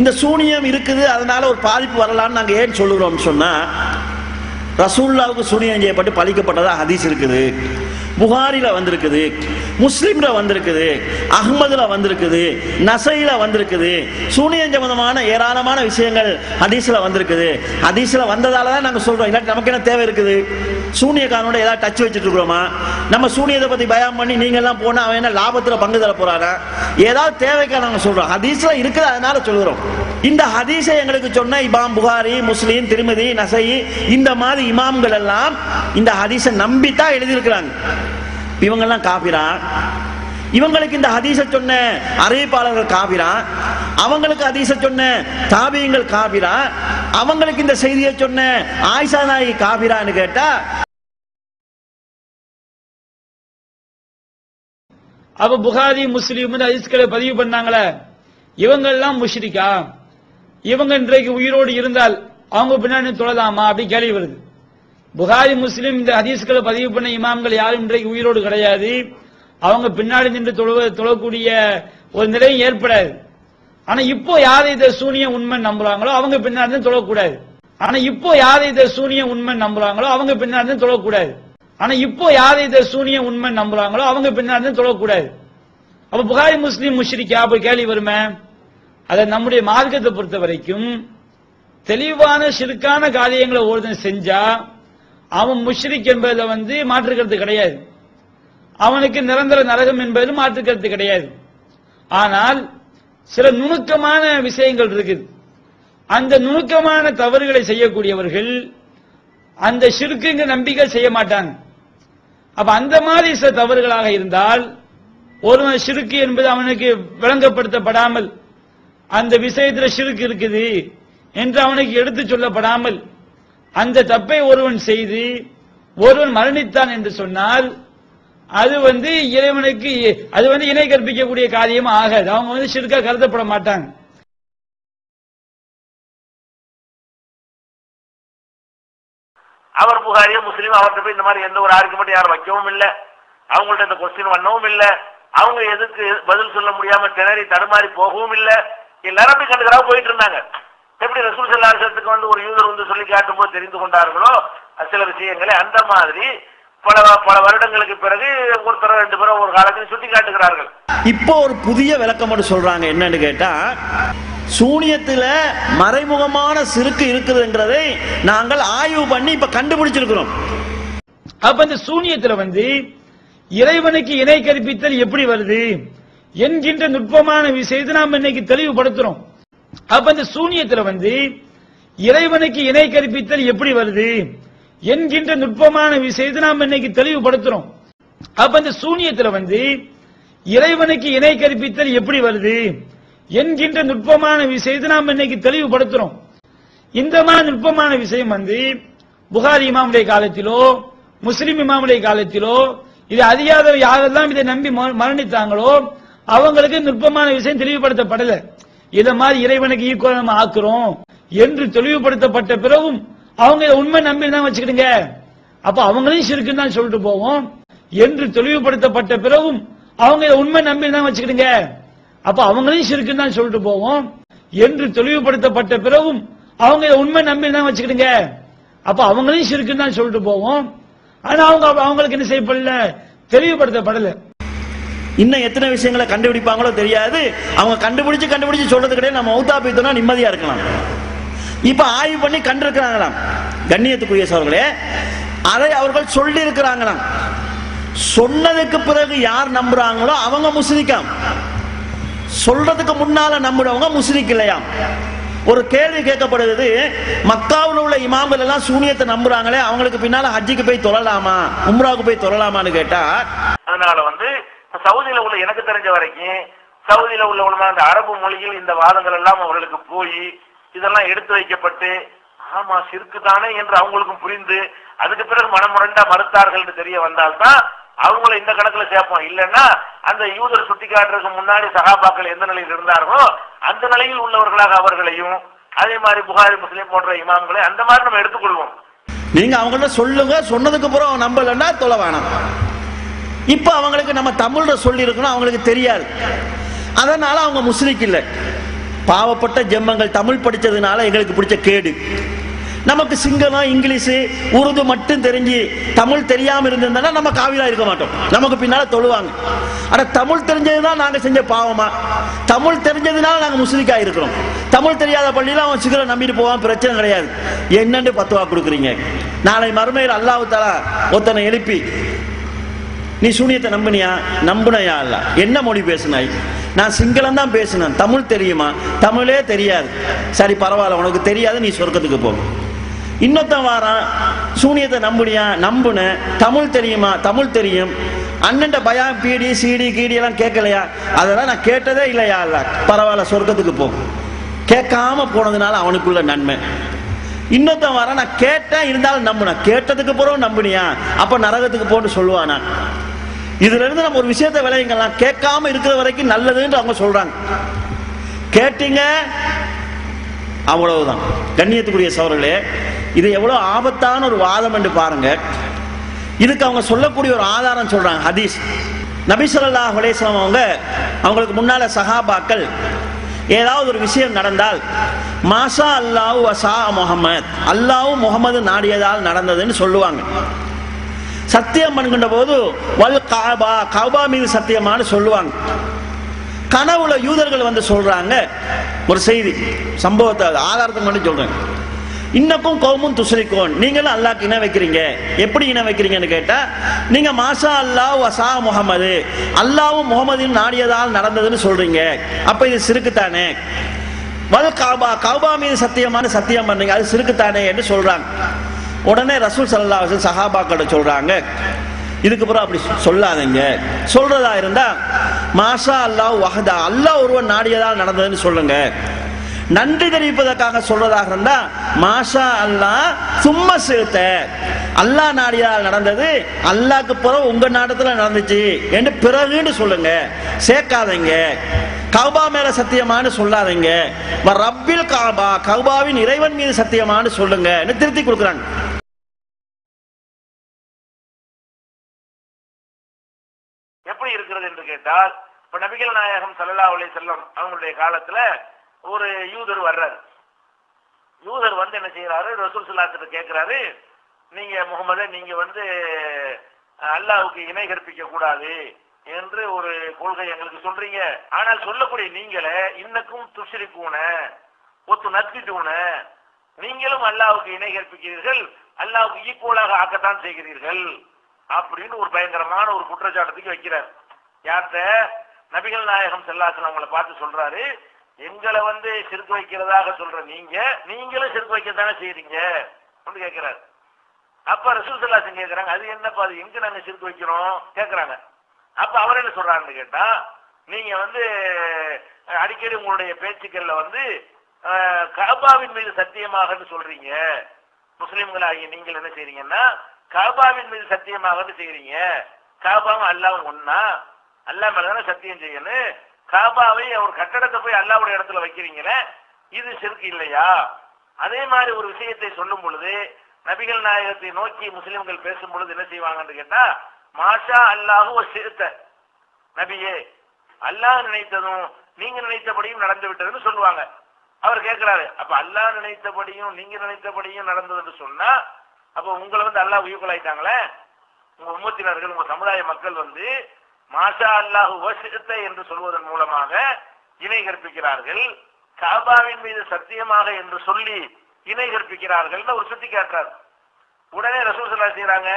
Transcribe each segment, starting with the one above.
இந்த சூனியம் இருக்குது அதனால ஒரு பாதிப்பு வரலான்னு நாங்கள் ஏன் சொல்லுகிறோம்னு சொன்னால் ரசூல்லாவுக்கு சூனியம் செய்யப்பட்டு பழிக்கப்பட்டதாக ஹதீஸ் இருக்குது. புகாரில வந்திருக்குது முஸ்லிம்ல வந்திருக்குது அஹ்மதுல வந்திருக்குது நசையில வந்திருக்குது சூனியம் சம்பந்தமான ஏராளமான விஷயங்கள் ஹதீஸ்ல வந்திருக்குது. ஹதீஸ்ல வந்ததால தான் நாங்க சொல்றோம். இல்லாட்டி நமக்கு என்ன தேவை இருக்குது? சூனியக்காரனோட ஏதாவது டச் வச்சுட்டு இருக்கிறோமா? நம்ம சூனியத்தை பத்தி பயம் பண்ணி நீங்க எல்லாம் போனா அவன் என்ன லாபத்துல பங்கு தர போறானா? ஏதாவது தேவைக்கா நாங்க சொல்றோம். ஹதீஸ்ல இருக்குது அதனால சொல்லுறோம் இந்த ஹதீஸை எங்களுக்கு சொன்ன இமாம் புகாரி முஸ்லீம் திருமதி நசை இந்த மாதிரி இமாம்கள் எல்லாம் இந்த ஹதீஸை நம்பித்தான் எழுதியிருக்கிறாங்க. இவங்கெல்லாம் காபிரா. இவங்களுக்கு இந்த ஹதீச சொன்ன அறிவிப்பாளர்கள் காபிரா. அவங்களுக்கு ஹதீச சொன்ன தாபியங்கள் காபிரா. அவங்களுக்கு இந்த செய்தியை சொன்ன ஆயிஷா நாயகி காபிரான்னு கேட்டா அப்ப புகாரி முஸ்லீம் ஹதீஸ்களை பதிவு பண்ணாங்களே இவங்க எல்லாம் முஷ்ரிக்கா. இவங்க இன்றைக்கு உயிரோடு இருந்தால் அவங்க பின்னாடி தொழலாமா? அப்படி கேள்வி வருது. புகாரி முஸ்லீம் இந்த ஹதீஸ்களை பதிவு பண்ண இமாம்கள் யாரும் இன்றைக்கு உயிரோடு கிடையாது. அவங்க பின்னாடி நின்று தொழுவ தொழக்கூடிய ஒரு நிலையும் ஏற்படாது. ஆனா இப்போ யார் இதை சூனிய உண்மை நம்புறாங்களோ அவங்க பின்னாடி இருந்து தொழக்கூடாது. ஆனா இப்போ யார் இதை சூனிய உண்மை நம்புறாங்களோ அவங்க பின்னாடி தொழக்கூடாது. ஆனா இப்போ யார் இதை சூனிய உண்மை நம்புறாங்களோ அவங்க பின்னாடி இருந்து தொழக்கூடாது. அப்ப புகாரி முஸ்லீம் முஷ்ரிக்கா அப்ப கேள்வி வருமே? அதை நம்முடைய மார்க்கத்தை பொறுத்த வரைக்கும் தெளிவான சிறுக்கான காரியங்களை ஒருத்தன் செஞ்சா அவன் முஷ்ரிக் என்பதில் வந்து மாற்றுக்கிறது கிடையாது. அவனுக்கு நிரந்தர நரகம் என்பது மாற்றுக்கிறது கிடையாது. ஆனால் சில நுணுக்கமான விஷயங்கள் இருக்குது. அந்த நுணுக்கமான தவறுகளை செய்யக்கூடியவர்கள் அந்த சிறுக்குங்க நம்பிக்கை செய்ய மாட்டாங்க. அப்ப அந்த மாதிரி சில தவறுகளாக இருந்தால் ஒருவன் சிறுக்கு என்பது அவனுக்கு விளங்கப்படுத்தப்படாமல் அந்த விஷயத்தில் சிறுக்கு இருக்குது என்று அவனுக்கு எடுத்து சொல்லப்படாமல் அந்த தப்பை ஒருவன் செய்து ஒருவன் மரணித்தான் என்று சொன்னால் அது வந்து இறைவனுக்கு அது வந்து இணை கற்பிக்கக்கூடிய காரியம் ஆகாது. அவங்க வந்து சிறுக்கா கருதப்பட மாட்டாங்க. அவர் புகாரியோ முஸ்லீம் அவர்கிட்ட போய் இந்த மாதிரி எந்த ஒரு ஆர்குமெண்ட் யாரும் வைக்கவும் இல்லை. அவங்கள்ட்ட இந்த கொஸ்டின் பண்ணவும் இல்லை. அவங்க எதுக்கு பதில் சொல்ல முடியாம திணறி தடுமாறி போகவும் இல்லை. எல்லாரும் அப்படி கண்டுக்கிறா போயிட்டு இருந்தாங்க. எப்படி ரசூல் செல்லாசத்துக்கு வந்து ஒரு யூதர் வந்து சொல்லி காட்டும் போது தெரிந்து கொண்டார்களோ சில விஷயங்களை அந்த மாதிரி பல பல வருடங்களுக்கு பிறகு ஒருத்தர ரெண்டு பேரும் ஒரு காலத்தில் சுட்டி காட்டுகிறார்கள் இப்போ ஒரு புதிய விளக்கம் மட்டும் சொல்றாங்க. என்னன்னு கேட்டா சூனியத்துல மறைமுகமான சிறுக்கு இருக்குதுங்கிறதை நாங்கள் ஆய்வு பண்ணி இப்ப கண்டுபிடிச்சிருக்கிறோம். அப்ப இந்த சூனியத்துல வந்து இறைவனுக்கு இணை கற்பித்தல் எப்படி வருது என்கின்ற நுட்பமான விஷயத்தை நாம் இன்னைக்கு தெளிவுபடுத்துறோம். அப்ப இந்த சூனியத்துல வந்து இறைவனுக்கு இணை கற்பித்தல் எப்படி வருது என்கின்ற நுட்பமான விஷயத்தை நாம் இன்னைக்கு தெளிவுபடுத்துறோம். அப்ப இந்த சூனியத்துல வந்து இறைவனுக்கு இணை கற்பித்தல் எப்படி வருது என்கின்ற நுட்பமான விஷயத்தை நாம் இன்னைக்கு தெளிவுபடுத்துறோம். இந்த மாதிரி நுட்பமான விஷயம் வந்து புகாரி இமாமுடைய காலத்திலோ முஸ்லிம் இமாமுடைய காலத்திலோ இது அறியாத யாரெல்லாம் இதை நம்பி ம- மரணித்தாங்களோ அவங்களுக்கு நுட்பமான விஷயம் தெளிவுபடுத்தப்படலை. இதை மாதிரி இறைவனுக்கு ஈக்குவல் நம்ம ஆக்குறோம் என்று தெளிவுபடுத்தப்பட்ட பிறகும் அவங்க இதை உண்மை நம்பி தான் வச்சுக்கிடுங்க. அப்ப அவங்களையும் சிறுக்குன்னு தான் சொல்லிட்டு போவோம் என்று தெளிவுபடுத்தப்பட்ட பிறகும் அவங்க இதை உண்மை நம்பி தான் வச்சுக்கிடுங்க. அப்ப அவங்களையும் சிறுக்குன்னு தான் சொல்லிட்டு போவோம் என்று தெளிவுபடுத்தப்பட்ட பிறகும் அவங்க இதை உண்மை நம்பி தான் வச்சுக்கிடுங்க. அப்ப அவங்களையும் சிறுக்குன்னு தான் சொல்லிட்டு போவோம். ஆனா அவங்க அவங்களுக்கு என்ன செய்யப்படல? தெளிவுபடுத்தப்படல. இன்னும் எத்தனை விஷயங்களை கண்டுபிடிப்பாங்களோ தெரியாது. அவங்க கண்டுபிடிச்சு கண்டுபிடிச்சு சொல்றது கிடையாது நம்ம மௌத்தா போய்த்தோம்னா நிம்மதியா இருக்கலாம். இப்ப ஆய்வு பண்ணி கண்டிருக்கிறாங்களாம். கண்ணியத்துக்குரிய சோர்களே அதை அவர்கள் சொல்லி இருக்கிறாங்களாம் சொன்னதுக்கு பிறகு யார் நம்புறாங்களோ அவங்க முஸ்லிக்காம் சொல்றதுக்கு முன்னால நம்புறவங்க முஸ்லிக் இல்லையாம் ஒரு கேள்வி கேட்கப்படுகிறது மக்காவில் உள்ள இமாம்கள் எல்லாம் சூனியத்தை நம்புறாங்களே அவங்களுக்கு பின்னால ஹஜ்ஜிக்கு போய் தொழலாமா உம்ராவுக்கு போய் தொழலாமான்னு கேட்டா அதனால வந்து சவுதியில உள்ள எனக்கு தெரிஞ்ச வரைக்கும் சவுதியில உள்ள உள்ள அந்த அரபு மொழியில் இந்த வாதங்கள் எல்லாம் அவர்களுக்கு போய் இதெல்லாம் எடுத்து வைக்கப்பட்டு ஆமா சிறுக்கு தானே என்று அவங்களுக்கும் புரிந்து அதுக்கு பிறகு மனமுரண்டா மறுத்தார்கள் என்று தெரிய வந்தால்தான் அவங்கள இந்த கணக்குல சேர்ப்போம். இல்லைன்னா அந்த யூதர் சுட்டி காட்டுறதுக்கு முன்னாடி சகாபாக்கள் எந்த நிலையில் இருந்தார்களோ அந்த நிலையில் உள்ளவர்களாக அவர்களையும் அதே மாதிரி புகாரி முஸ்லீம் போன்ற இமாம்களை அந்த மாதிரி நம்ம எடுத்துக்கொள்வோம். நீங்க அவங்கள்ட்ட சொல்லுங்க சொன்னதுக்கு அப்புறம் நம்பலன்னா தொலை வேணாம். இப்ப அவங்களுக்கு நம்ம தமிழ்ல சொல்லி இருக்கணும் அவங்களுக்கு தெரியாது. அதனால அவங்க முஸ்லிக் இல்லை. பாவப்பட்ட ஜெம்மங்கள் தமிழ் படித்ததுனால எங்களுக்கு பிடிச்ச கேடு. நமக்கு சிங்களம் இங்கிலீஷு உருது மட்டும் தெரிஞ்சு தமிழ் தெரியாமல் இருந்திருந்தா நம்ம காவிலாக இருக்க மாட்டோம். நமக்கு பின்னால் தொழுவாங்க. ஆனால் தமிழ் தெரிஞ்சதுதான் நாங்கள் செஞ்ச பாவமா? தமிழ் தெரிஞ்சதுனால நாங்கள் முஸ்லிக்கா இருக்கிறோம். தமிழ் தெரியாத பள்ளியில் அவன் சிகரம் நம்பிட்டு போவான் பிரச்சனை கிடையாது. என்னென்று பத்துவா கொடுக்குறீங்க? நாளை மறுமையில் அல்லாஹ் ஒருத்தனை எழுப்பி நீ சூனியத்தை நம்பினியா? நம்புனையா இல்ல என்ன மொழி பேசுனாய்? நான் சிங்களம் தான் பேசினேன். தமிழ் தெரியுமா? தமிழே தெரியாது. சரி பரவாயில்ல. உனக்கு தெரியாது நீ சொர்க்கத்துக்கு போ. இன்னொத்தன் வாரான் சூனியத்தை நம்புனியா? நம்புன தமிழ் தெரியுமா? தமிழ் தெரியும். அண்ணன்ட பயம் பீடி சீடி கீடி எல்லாம் கேட்கலையா? அதெல்லாம் நான் கேட்டதே இல்லையா இல்ல பரவாயில்ல சொர்க்கத்துக்கு போ. கேட்காம போனதுனால அவனுக்குள்ள நன்மை. இன்னொருத்தன் வர நான் கேட்டேன் இருந்தாலும் நம்புனேன். கேட்டதுக்கு பிறகு நம்புனியா? அப்ப நரகத்துக்கு போன்னு சொல்லுவானா? இதுல இருந்து நம்ம ஒரு விஷயத்தை விளையுங்கலாம் கேட்காம இருக்கிற வரைக்கும் நல்லதுன்னு அவங்க சொல்றாங்க. கேட்டீங்க அவ்வளவுதான். கண்ணியத்துக்குரிய சவர்களே இது எவ்வளவு ஆபத்தான ஒரு வாதம் என்று பாருங்க. இதுக்கு அவங்க சொல்லக்கூடிய ஒரு ஆதாரம் சொல்றாங்க ஹதீஸ். நபிசல்லா ஸல்லல்லாஹு அவங்க அவங்களுக்கு முன்னால சஹாபாக்கள் ஏதாவது ஒரு விஷயம் நடந்தால் மாஷா அல்லாஹ் வசா முகமது அல்லாஹ் முகமது நாடியதால் நடந்ததுன்னு சொல்லுவாங்க. சத்தியம் பண்ணுகின்ற போது வல் காபா காபா மீது சத்தியமானு சொல்லுவாங்க. கனவுல யூதர்கள் வந்து சொல்றாங்க ஒரு செய்தி சம்பவத்தை ஆதாரத்தை மட்டும் சொல்றேன். இன்னக்கும் கோமும் துசரிக்கோன் நீங்களும் அல்லாக்கு இணை வைக்கிறீங்க. எப்படி இணை வைக்கிறீங்கன்னு கேட்டா நீங்க மாஷா அல்லாஹ் வசா முகமது அல்லாவும் முகமதின் நாடியதால் நடந்ததுன்னு சொல்றீங்க. அப்ப இது சிறுக்குத்தானே? வல் காபா காபா மீது சத்தியமான சத்தியம் பண்ணீங்க அது சிறுக்குத்தானே என்று சொல்றாங்க. உடனே ரசூல் சல்லா சஹாபாக்கிட்ட சொல்றாங்க. இதுக்கப்புறம் அப்படி சொல்லாதீங்க. சொல்றதா இருந்தா மாஷா அல்லாஹ் வஹதா அல்லாஹ் ஒருவன் நாடியதால் நடந்ததுன்னு சொல்லுங்க. நன்றி தெரிவிப்பதற்காக சொல்றதாக இருந்தா மாஷா அல்லாஹ் சும்மா சேர்த்த அல்லாஹ் நாடியதால் நடந்தது அல்லாக்கு பிறகு உங்க நாட்டத்துல நடந்துச்சு. என்று பிறகுன்னு சொல்லுங்க. சேர்க்காதீங்க. கௌபா மேல சத்தியமானு சொல்லாதீங்க. ரப்பில் கௌபா கௌபாவின் இறைவன் மீது சத்தியமானு சொல்லுங்க திருத்தி கொடுக்குறாங்க. என்றால் இப்ப நபிகள் நாயகம் சல்லா அலி செல்லம் அவங்களுடைய காலத்துல ஒரு யூதர் வர்றாரு. யூதர் வந்து என்ன செய்யறாரு ரசூல் ஸல்லல்லாஹு கேட்கிறாரு நீங்க முகமத நீங்க வந்து அல்லாவுக்கு இணை கற்பிக்க கூடாது என்று ஒரு கொள்கை எங்களுக்கு சொல்றீங்க. ஆனால் சொல்லக்கூடிய நீங்களே இன்னக்கும் துஷிரிக்கூன ஒத்து நத்திட்டூன நீங்களும் அல்லாவுக்கு இணை கற்பிக்கிறீர்கள் அல்லாவுக்கு ஈக்குவலாக ஆக்கத்தான் செய்கிறீர்கள் அப்படின்னு ஒரு பயங்கரமான ஒரு குற்றச்சாட்டத்துக்கு வைக்கிறார். யார்கிட்ட? நபிகள் நாயகம் செல்லாசன் அவங்களை பார்த்து சொல்றாரு. எங்களை வந்து சிறுக்கு வைக்கிறதாக சொல்ற நீங்க நீங்களும் சிறுக்கு வைக்கத்தானே செய்யறீங்க அப்படின்னு கேட்கிறாரு அப்ப ரசூல் செல்லாசன் கேட்கிறாங்க அது என்னப்பா அது எங்க நாங்க சிறுக்கு வைக்கிறோம் கேட்கிறாங்க அப்ப அவர் என்ன சொல்றாருன்னு கேட்டா நீங்க வந்து அடிக்கடி உங்களுடைய பேச்சுக்கள்ல வந்து கபாவின் மீது சத்தியமாகன்னு சொல்றீங்க. முஸ்லிம்களாகிய நீங்கள் என்ன செய்றீங்கன்னா கபாவின் மீது சத்தியமாகன்னு செய்றீங்க. கபாவும் அல்லாவும் ஒன்னா அல்லாஹ் மேலதானே சத்தியம் செய்யணும்? காபாவை ஒரு கட்டடத்தை போய் அல்லாவுடைய இடத்துல வைக்கிறீங்களே இது செருக்கு இல்லையா? அதே மாதிரி ஒரு விஷயத்தை சொல்லும் பொழுது நபிகள் நாயகத்தை நோக்கி முஸ்லிம்கள் பேசும் பொழுது என்ன செய்வாங்கன்னு கேட்டா மாஷா அல்லாஹு ஒரு சிறுத்த நபியே அல்லாஹ் நினைத்ததும் நீங்க நினைத்தபடியும் நடந்து விட்டதுன்னு சொல்லுவாங்க. அவர் கேட்கிறாரு அப்ப அல்லாஹ் நினைத்தபடியும் நீங்க நினைத்தபடியும் நடந்ததுன்னு சொன்னா அப்ப உங்களை வந்து அல்லாஹ் உயிர்களாயிட்டாங்களே உங்க உம்மத்தினர்கள் உங்க சமுதாய மக்கள் வந்து மாஷா அல்லாஹு வசித்தை என்று சொல்வதன் மூலமாக இணை கற்பிக்கிறார்கள். காபாவின் மீது சத்தியமாக என்று சொல்லி இணை கற்பிக்கிறார்கள் ஒரு சுட்டி காட்டுறாரு. உடனே ரசூல் சல்லா செய்யறாங்க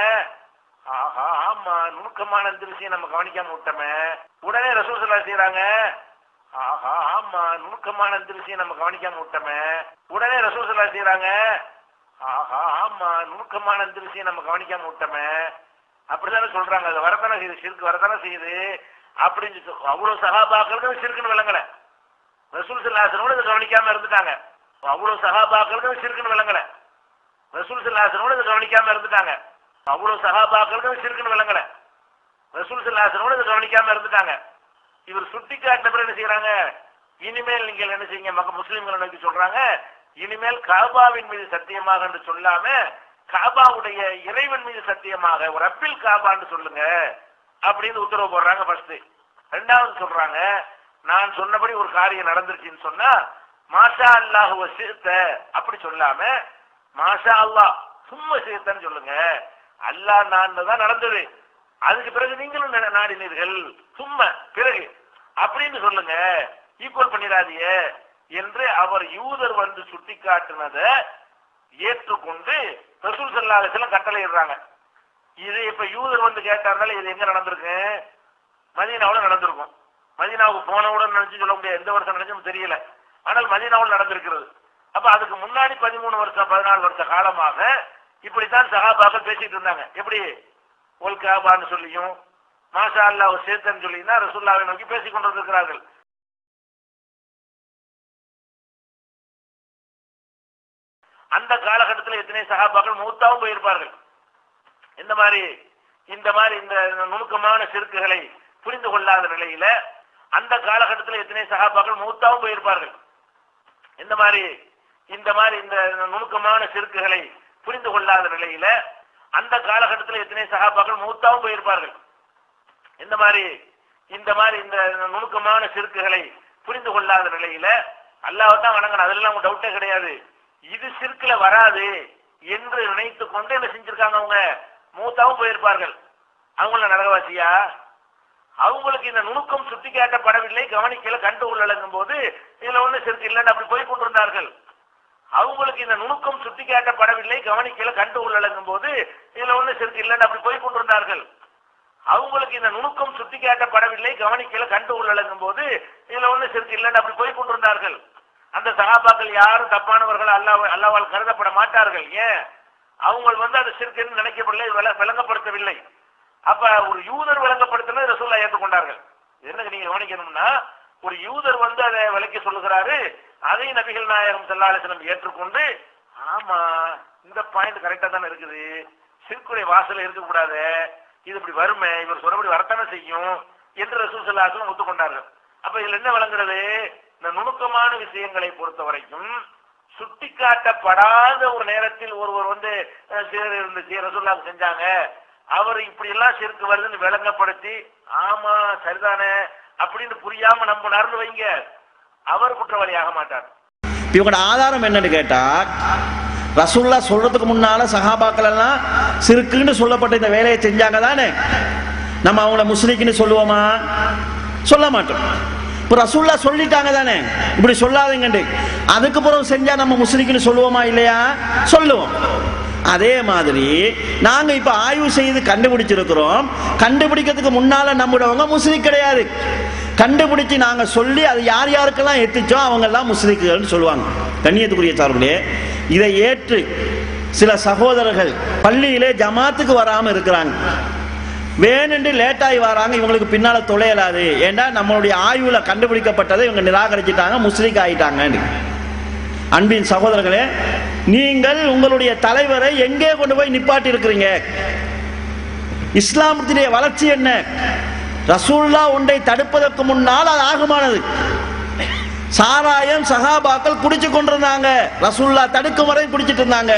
ஆஹா ஆமா நுணுக்கமான திருச்சியை நம்ம கவனிக்காம விட்டோமே. உடனே ரசூல் சல்லா செய்யறாங்க ஆஹா ஆமா நுணுக்கமான திருச்சியை நம்ம கவனிக்காம விட்டோமே. உடனே ரசூல் சல்லா செய்யறாங்க ஆஹா ஆமா நுணுக்கமான திருச்சியை நம்ம கவனிக்காம விட்டோமே. அப்படித்தானே சொல்றாங்க. அது வரத்தானே செய்யுது? சிறுக்கு வரத்தானே செய்யுது? அப்படின்னு அவ்வளவு சகாபாக்களுக்கு சிறுக்குன்னு விளங்கல. ரசூல் சல்லாசனோட இதை கவனிக்காம இருந்துட்டாங்க. அவ்வளவு சகாபாக்களுக்கு சிறுக்குன்னு விளங்கல. ரசூல் சல்லாசனோட இதை கவனிக்காம இருந்துட்டாங்க. அவ்வளவு சகாபாக்களுக்கு சிறுக்குன்னு விளங்கல. ரசூல் சல்லாசனோட இதை கவனிக்காம இருந்துட்டாங்க. இவர் சுட்டி காட்டின என்ன செய்யறாங்க இனிமேல் நீங்கள் என்ன செய்யுங்க? மக்க முஸ்லீம்கள் நோக்கி சொல்றாங்க. இனிமேல் காபாவின் மீது சத்தியமாக என்று சொல்லாம காபாவுடைய இறைவன் மீது சத்தியமாக ஒரு அப்பில் காபான்னு சொல்லுங்க அப்படின்னு உத்தரவு போடுறாங்க ஃபர்ஸ்ட் ரெண்டாவது சொல்றாங்க நான் சொன்னபடி ஒரு காரியம் நடந்துருச்சுன்னு சொன்னா மாஷா அல்லாஹுவ சிறுத்த அப்படி சொல்லாம மாஷா அல்லாஹ் சும்மா சிறுத்தன்னு சொல்லுங்க அல்லாஹ் நான் தான் நடந்தது. அதுக்கு பிறகு நீங்களும் நாடினீர்கள் சும்மா பிறகு. அப்படின்னு சொல்லுங்க ஈக்குவல் பண்ணிடாதிய என்று அவர் யூதர் வந்து சுட்டிக்காட்டினதை ஏற்றுக்கொண்டு ரசூல் ஸல்லல்லாஹு கட்டளை வஸல்லம் இது இப்ப யூதர் வந்து கேட்டாருனால இது எங்க நடந்திருக்கு? மதீனாவில் நடந்திருக்கும். மதீனாவுக்கு போனவுடன் நினைச்சு சொல்ல முடியாது. எந்த வருஷம் நினைச்சும் தெரியல. ஆனால் மதீனாவில் நடந்திருக்கிறது. அப்ப அதுக்கு முன்னாடி பதிமூணு வருஷம் பதினாலு வருஷ காலமாக இப்படித்தான் சகாபாக்கள் பேசிட்டு இருந்தாங்க. எப்படி? ஒல்காபான்னு சொல்லியும் சொல்லியும் மாஷா அல்லாஹ் சொல்லி சொல்லினா ரசூல்லாவை நோக்கி பேசிக் கொண்டிருக்கிறார்கள் அந்த காலகட்டத்தில் எத்தனை சகாபாக்கள் மூத்தாவும் போயிருப்பார்கள். இந்த மாதிரி இந்த மாதிரி இந்த நுணுக்கமான சிறுக்குகளை புரிந்து கொள்ளாத நிலையில அந்த காலகட்டத்தில் எத்தனை சகாபாக்கள் மூத்தாவும் போயிருப்பார்கள். இந்த மாதிரி இந்த மாதிரி இந்த நுணுக்கமான சிறுக்குகளை புரிந்து கொள்ளாத நிலையில அந்த காலகட்டத்தில் எத்தனை சகாபாக்கள் மூத்தாவும் போயிருப்பார்கள். இந்த மாதிரி இந்த மாதிரி இந்த நுணுக்கமான சிறுக்குகளை புரிந்து கொள்ளாத நிலையில அல்லாவை தான் வணங்கணும் அதெல்லாம் டவுட்டே கிடையாது. இது சிற்குல வராது என்று நினைத்து கொண்டு என்ன செஞ்சிருக்காங்க அவங்க? மூத்தாவும் போயிருப்பார்கள். அவங்கள நரகவாசியா? அவங்களுக்கு இந்த நுணுக்கம் சுட்டி காட்டப்படவில்லை கவனிக்கல கண்டு உள்ளங்கும் போது இதுல ஒண்ணு சிறுக்கு இல்லைன்னு அப்படி போய் கொண்டிருந்தார்கள். அவங்களுக்கு இந்த நுணுக்கம் சுட்டி காட்டப்படவில்லை கவனிக்கல கண்டு உள்ளங்கும் போது இதுல ஒண்ணு சிறுக்கு இல்லைன்னு அப்படி போய் கொண்டிருந்தார்கள். அவங்களுக்கு இந்த நுணுக்கம் சுட்டி காட்டப்படவில்லை கவனிக்கல கண்டு உள்ளங்கும் போது இதுல ஒண்ணு சிறுக்கு இல்லைன்னு அப்படி போய் கொண்டிருந்தார்கள். அந்த சகாபாக்கள் யாரும் தப்பானவர்கள் அல்லாஹ் அல்லாவால் கருதப்பட மாட்டார்கள். ஏன்? அவங்க வந்து அது சிறுக்குன்னு நினைக்கப்படலை விளங்கப்படுத்தவில்லை. அப்ப ஒரு யூதர் விளங்கப்படுத்தினது ரசூல்லா ஏற்றுக்கொண்டார்கள். என்ன நீங்க கவனிக்கணும்னா ஒரு யூதர் வந்து அதை விளக்கி சொல்லுகிறாரு அதை நபிகள் நாயகம் செல்லாலேசனம் ஏற்றுக்கொண்டு ஆமா இந்த பாயிண்ட் கரெக்டா தானே இருக்குது. சிறுக்குடைய வாசல்ல இருக்கக்கூடாது. இது இப்படி வருமே இவர் சொல்றபடி வரத்தானே செய்யும் என்று ரசூல் செல்லாசனம் ஒத்துக்கொண்டார்கள். அப்ப இதுல என்ன விளங்குறது? இந்த நுணுக்கமான விஷயங்களை பொறுத்த வரைக்கும் சுட்டிக்காட்டப்படாத ஒரு நேரத்தில் ஒருவர் வந்து அஹ், சீர் இருந்துச்சு ரசூல்லாவுக்கு செஞ்சாங்க. அவர் இப்படி எல்லாம் சிறுக்கு வருதுன்னு விளங்கப்படுத்தி ஆமா சரிதானே அப்படின்னு புரியாம நம்ம நடந்து வைங்க. அவர் குற்றவாளி ஆக மாட்டார். இவங்களோட ஆதாரம் என்னன்னு கேட்டா ரசூல்லா சொல்றதுக்கு முன்னால சஹாபாக்கள் எல்லாம் சிறுக்குன்னு சொல்லப்பட்ட இந்த வேலையை செஞ்சாங்க தானே. நம்ம அவங்கள முஸ்லிக்குன்னு சொல்லுவோமா? சொல்ல மாட்டோம். இப்போ ரசூல்லா சொல்லிட்டாங்க தானே? இப்படி சொல்லாதீங்கண்டு அதுக்கு பிறகு செஞ்சா நம்ம முஸ்லிக்குன்னு சொல்லுவோமா இல்லையா? சொல்லுவோம். அதே மாதிரி நாங்க இப்ப ஆய்வு செய்து கண்டுபிடிச்சிருக்கிறோம். கண்டுபிடிக்கிறதுக்கு முன்னால நம்முடையவங்க முஸ்லிக் கிடையாது. கண்டுபிடிச்சு நாங்க சொல்லி அது யார் யாருக்கெல்லாம் எத்திச்சோ அவங்க எல்லாம் முஸ்லிக்குகள்னு சொல்லுவாங்க. கண்ணியத்துக்குரிய சார்பிலே. இதை ஏற்று சில சகோதரர்கள் பள்ளியிலே ஜமாத்துக்கு வராம இருக்கிறாங்க. வேணுண்டு லேட்டாகி வராங்க இவங்களுக்கு பின்னால தொலையலாது. ஏன்னா நம்மளுடைய ஆய்வுல கண்டுபிடிக்கப்பட்டதை இவங்க நிராகரிச்சிட்டாங்க முஸ்லீக் ஆயிட்டாங்கன்னு. அன்பின் சகோதரர்களே நீங்கள் உங்களுடைய தலைவரை எங்கே கொண்டு போய் நிப்பாட்டி இருக்கிறீங்க இஸ்லாமத்தினுடைய வளர்ச்சி என்ன? ரசூல்லா ஒன்றை தடுப்பதற்கு முன்னால் அது ஆகுமானது. சாராயம் சகாபாக்கள் குடிச்சு கொண்டிருந்தாங்க. ரசூல்லா தடுக்கும் வரை குடிச்சிட்டு இருந்தாங்க.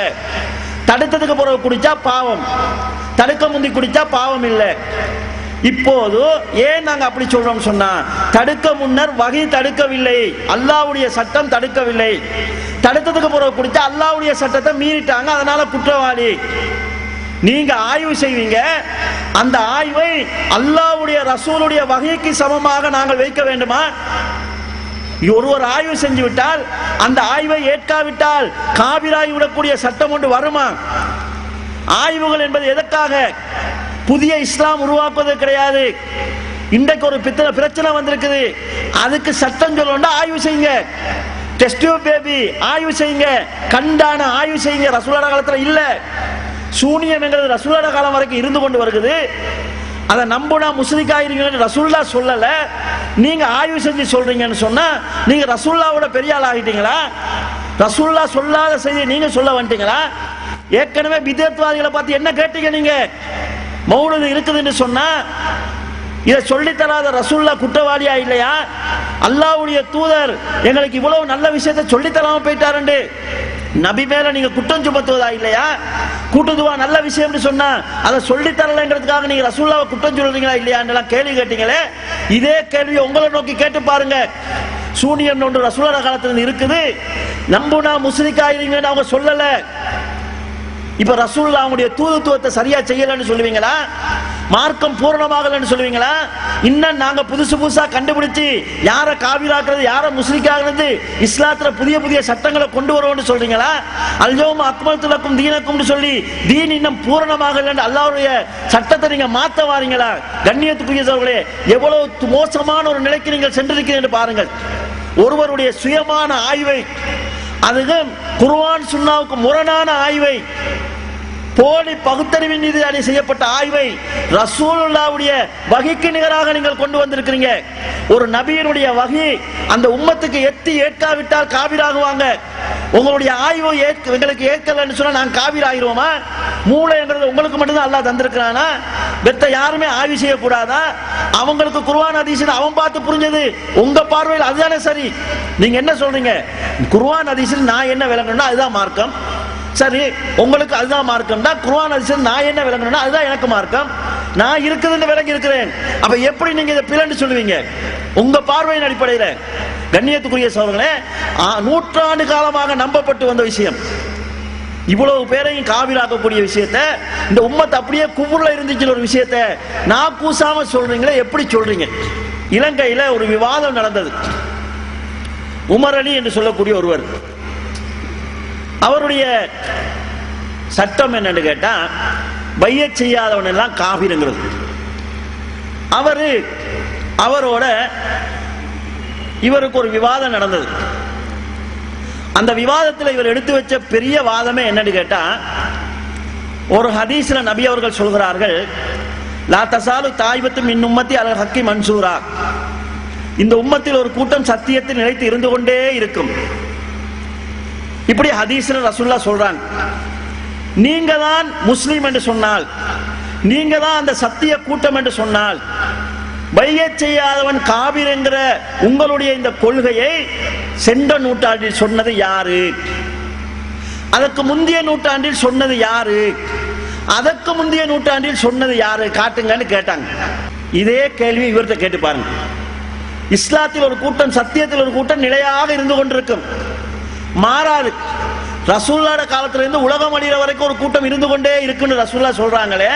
தடுத்ததுக்கு பிறகு குடிச்சா பாவம். தடுக்க முந்தி குடிச்சா பாவம் இல்லை. இப்போது ஏன் நாங்க அப்படி சொல்றோம் சொன்னா தடுக்க முன்னர் வகை தடுக்கவில்லை. அல்லாவுடைய சட்டம் தடுக்கவில்லை. தடுத்ததுக்கு பிறகு குடிச்சா அல்லாவுடைய சட்டத்தை மீறிட்டாங்க அதனால குற்றவாளி. நீங்க ஆய்வு செய்வீங்க. அந்த ஆய்வை அல்லாவுடைய ரசூலுடைய வகைக்கு சமமாக நாங்கள் வைக்க வேண்டுமா? ஒருவர் ஆய்வு செஞ்சு விட்டால் அந்த ஆய்வை ஏற்காவிட்டால் காவிராய் விடக்கூடிய சட்டம் ஒன்று வருமா? ஆய்வுகள் என்பது எதற்காக? புதிய இஸ்லாம் உருவாக்குவது கிடையாது. இன்றைக்கு ஒரு பித்தனை பிரச்சனை வந்திருக்குது. அதுக்கு சட்டம் சொல்லணும்னா ஆய்வு செய்யுங்க. டெஸ்ட் பேபி ஆய்வு செய்யுங்க. கண்டான ஆய்வு செய்யுங்க. ரசூலாட இல்லை. சூனியம் என்கிறது ரசூலாட காலம் வரைக்கும் இருந்து கொண்டு வருகிறது அதை நம்புனா முஸ்லிக் ஆயிருங்கன்னு ரசூல்லா சொல்லல. நீங்க ஆய்வு செஞ்சு சொல்றீங்கன்னு சொன்னா நீங்க ரசூல்லாவோட பெரிய ஆள் ஆகிட்டீங்களா? ரசூல்லா சொல்லாத செய்தி நீங்க சொல்ல வந்துட்டீங்களா? ஏற்கனவே விதத்வாதிகளை பார்த்து என்ன கேட்டீங்க நீங்க? மௌனது இருக்குதுன்னு சொன்னா இதை சொல்லித்தராத ரசூல்லா குற்றவாளியா இல்லையா? அல்லாஹ்வுடைய தூதர் எங்களுக்கு இவ்வளவு நல்ல விஷயத்தை சொல்லி தராம போயிட்டாருண்டு. நபி மேல நீங்க குற்றம் சுமத்துவதா இல்லையா? கூட்டுதுவா நல்ல விஷயம்னு சொன்னா அதை சொல்லி தரலங்கிறதுக்காக நீங்க ரசூல்லாவை குற்றம் சொல்றீங்களா இல்லையான்னு கேள்வி கேட்டீங்களே? இதே கேள்வி உங்களை நோக்கி கேட்டு பாருங்க. சூனியன் ஒன்று ரசூலா காலத்துல இருக்குது. நம்புனா முஸ்லிக்காயிருங்கன்னு அவங்க சொல்லலை. இப்ப ரசூல்லா அவங்களுடைய தூதுத்துவத்தை சரியா செய்யலன்னு சொல்லுவீங்களா? மார்க்கம் பூரணமாகலன்னு சொல்லுவீங்களா? இன்னும் நாங்க புதுசு புதுசா கண்டுபிடிச்சு யார காவிராக்குறது யார முஸ்லிக்காகிறது இஸ்லாத்துல புதிய புதிய சட்டங்களை கொண்டு வரோம்னு சொல்றீங்களா? அல்யோம் அக்மத்துலக்கும் தீனக்கும் சொல்லி தீன் இன்னும் பூரணமாகலன்னு அல்லாவுடைய சட்டத்தை நீங்க மாத்த வாரீங்களா? கண்ணியத்துக்குரியவர்களே எவ்வளவு மோசமான ஒரு நிலைக்கு நீங்கள் சென்றிருக்கிறீர்கள் பாருங்கள். ஒருவருடைய சுயமான ஆய்வை அதுக்கு குர்ஆன் சுன்னாவுக்கு முரணான ஆய்வை போலி பகுத்தறிவின் மீது அணி செய்யப்பட்ட ஆய்வை ரசூலுல்லாவுடைய வகைக்கு நிகராக நீங்கள் கொண்டு வந்திருக்கிறீங்க. ஒரு நபியினுடைய வகை அந்த உம்மத்துக்கு எத்தி ஏற்காவிட்டால் காவிராகுவாங்க உங்களுடைய ஆய்வு ஏற்க எங்களுக்கு ஏற்கலன்னு சொன்னா நாங்க காவிர் ஆகிருவோமா மூளைங்கிறது உங்களுக்கு மட்டும்தான் அல்லாஹ் தந்திருக்கிறானா? பெத்த யாருமே ஆய்வு செய்யக்கூடாதா? அவங்களுக்கு குருவான் ஹதீஸ் அவன் பார்த்து புரிஞ்சது. உங்க பார்வையில் அதுதானே சரி. நீங்க என்ன சொல்றீங்க? குருவான் ஹதீஸில் நான் என்ன விளங்கணும்னா அதுதான் மார்க்கம். சரி உங்களுக்கு அதுதான் மார்க்கம்னா குர்ஆன் ஹதீஸில் நான் என்ன விளங்கணும்னா அதுதான் எனக்கு மார்க்கம். நான் இருக்குதுன்னு விளங்கி இருக்கிறேன். அப்ப எப்படி நீங்க இதை பிறன்னு சொல்லுவீங்க? உங்க பார்வையின் அடிப்படையில். கண்ணியத்துக்குரிய சோழர்களே நூற்றாண்டு காலமாக நம்பப்பட்டு வந்த விஷயம். இவ்வளவு பேரையும் காவிராக்கக்கூடிய விஷயத்த இந்த உம்மத்தை அப்படியே கும்புல இருந்துச்சு ஒரு விஷயத்த நான் கூசாம சொல்றீங்களே எப்படி சொல்றீங்க? இலங்கையில ஒரு விவாதம் நடந்தது. உமரணி என்று சொல்லக்கூடிய ஒருவர். அவருடைய சட்டம் என்னன்னு கேட்டா பைய செய்யாதவன் எல்லாம் காபிருங்கிறது. அவரு அவரோட இவருக்கு ஒரு விவாதம் நடந்தது. அந்த விவாதத்தில் இவர் எடுத்து வச்ச பெரிய வாதமே என்னன்னு கேட்டா ஒரு ஹதீஸ்ல நபி அவர்கள் சொல்கிறார்கள் லா தசாலு தாய்வத்து மின் உம்மத்தி அல் ஹக்கி மன்சூரா. இந்த உம்மத்தில் ஒரு கூட்டம் சத்தியத்தில் நிலைத்து இருந்து கொண்டே இருக்கும். இப்படி ஹதீஸ்ல ரசுல்லா சொல்றாங்க நீங்க தான் முஸ்லீம் என்று சொன்னால் நீங்க தான் அந்த சத்திய கூட்டம் என்று சொன்னால் பையச் செய்யாதவன் காவிர் என்கிற உங்களுடைய இந்த கொள்கையை சென்ற நூற்றாண்டில் சொன்னது யாரு? அதற்கு முந்தைய நூற்றாண்டில் சொன்னது யாரு? அதற்கு முந்தைய நூற்றாண்டில் சொன்னது யாரு? காட்டுங்கன்னு கேட்டாங்க. இதே கேள்வி இவர்கிட்ட கேட்டு பாருங்க. இஸ்லாத்தில் ஒரு கூட்டம் சத்தியத்தில் ஒரு கூட்டம் நிலையாக இருந்து கொண்டிருக்கும். மாறாது. ரசூல்லாட காலத்துல இருந்து உலகம் அடிகிற வரைக்கும் ஒரு கூட்டம் இருந்து கொண்டே இருக்குன்னு ரசூல்லா சொல்றாங்களே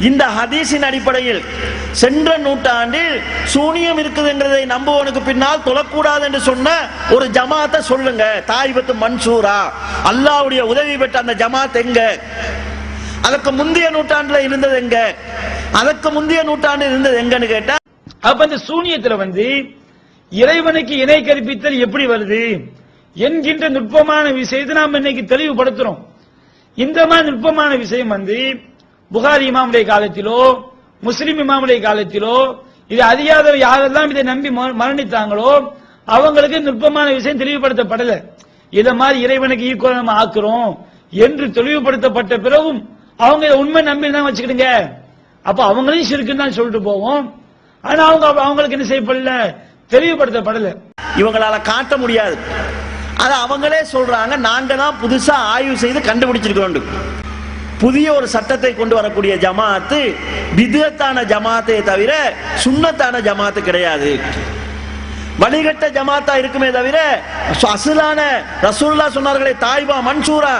இந்த ஹதீஸின் அடிப்படையில் சென்ற நூற்றாண்டில் சூனியம் இருக்குதுங்கிறதை நம்புவனுக்கு பின்னால் தொழக்கூடாது என்று சொன்ன ஒரு ஜமாத்தை சொல்லுங்க தாய்பத்து மன்சூரா. அல்லாவுடைய உதவி பெற்ற அந்த ஜமாத் எங்க? அதற்கு முந்தைய நூற்றாண்டுல இருந்தது எங்க? அதற்கு முந்தைய நூற்றாண்டு இருந்தது எங்கன்னு கேட்டா அப்ப இந்த சூனியத்துல வந்து இறைவனுக்கு இணை கற்பித்தல் எப்படி வருது? என்கின்ற நுட்பமான விஷயத்தை நாம் இன்னைக்கு தெளிவுபடுத்துறோம். இந்த மாதிரி நுட்பமான விஷயம் வந்து புகாரி இமாமுடைய காலத்திலோ முஸ்லிம் இமாமுடைய காலத்திலோ இது அறியாத யாரெல்லாம் இதை நம்பி ம- மரணித்தாங்களோ அவங்களுக்கு நுட்பமான விஷயம் தெளிவுபடுத்தப்படல. இதை மாதிரி இறைவனுக்கு ஈக்குவல் நம்ம ஆக்குறோம் என்று தெளிவுபடுத்தப்பட்ட பிறகும் அவங்க இதை உண்மை நம்பி தான் வச்சுக்கிடுங்க. அப்ப அவங்களையும் சிறுக்குன்னு தான் சொல்லிட்டு போவோம். ஆனா அவங்க அவங்களுக்கு என்ன செய்யப்படல? தெளிவுபடுத்தப்படல. இவங்களால காட்ட முடியாது. அது அவங்களே சொல்றாங்க. நாங்க தான் புதுசா ஆய்வு செய்து கண்டுபிடிச்சிருக்கிறோம் புதிய ஒரு சட்டத்தை கொண்டு வரக்கூடிய ஜமாத்து விதத்தான ஜமாத்தே தவிர சுண்ணத்தான ஜமாத்து கிடையாது. வழிகட்ட ஜமாத்தா இருக்குமே தவிர அசுலான ரசூல்லா சொன்னார்களே தாய்பா மன்சூரா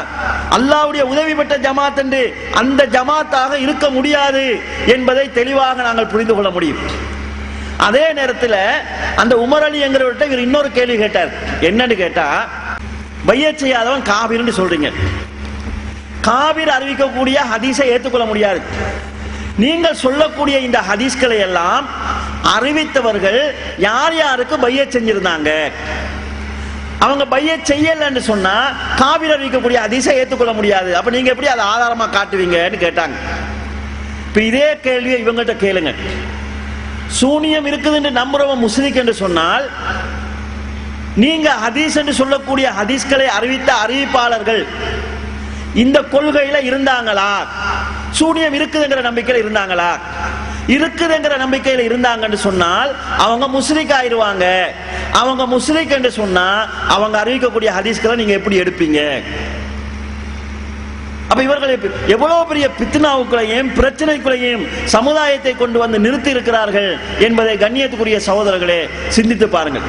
அல்லாவுடைய உதவி பெற்ற ஜமாத் என்று அந்த ஜமாத்தாக இருக்க முடியாது என்பதை தெளிவாக நாங்கள் புரிந்து கொள்ள முடியும். அதே நேரத்தில் அந்த உமர் அலி என்கிறவர்கிட்ட இவர் இன்னொரு கேள்வி கேட்டார். என்னன்னு கேட்டா பைய செய்யாதவன் காவிர்னு சொல்றீங்க. காபிர் அறிவிக்கக்கூடிய ஹதீஸை ஏற்றுக்கொள்ள முடியாது. நீங்கள் சொல்லக்கூடிய இந்த ஹதீஸ்களை எல்லாம் அறிவித்தவர்கள் யார் யாருக்கு பைய செஞ்சிருந்தாங்க? அவங்க பைய செய்யலன்னு சொன்னா காபிர் அறிவிக்கக்கூடிய அதிசை ஏற்றுக்கொள்ள முடியாது. அப்ப நீங்க எப்படி அதை ஆதாரமா காட்டுவீங்கன்னு கேட்டாங்க. இப்ப இதே கேள்வியை இவங்ககிட்ட கேளுங்க. சூனியம் இருக்குது என்று நம்புறவன் முஸ்லிக் என்று சொன்னால் நீங்க ஹதீஸ் என்று சொல்லக்கூடிய ஹதீஸ்களை அறிவித்த அறிவிப்பாளர்கள் இந்த கொள்கையில இருந்தாங்களா? சூனியம் இருக்குதுங்கிற நம்பிக்கையில இருந்தாங்களா? இருக்குதுங்கிற நம்பிக்கையில இருந்தாங்கன்னு சொன்னால் அவங்க முஸ்லிக் ஆயிருவாங்க அவங்க முஸ்லிக் என்று சொன்னா அவங்க அறிவிக்கக்கூடிய ஹதீஸ்களை நீங்க எப்படி எடுப்பீங்க? அப்ப இவர்கள் எவ்வளவு பெரிய பித்னாவுக்குள்ளையும் பிரச்சனைக்குள்ளையும் சமுதாயத்தை கொண்டு வந்து நிறுத்தி இருக்கிறார்கள் என்பதை கண்ணியத்துக்குரிய சகோதரர்களே சிந்தித்து பாருங்கள்.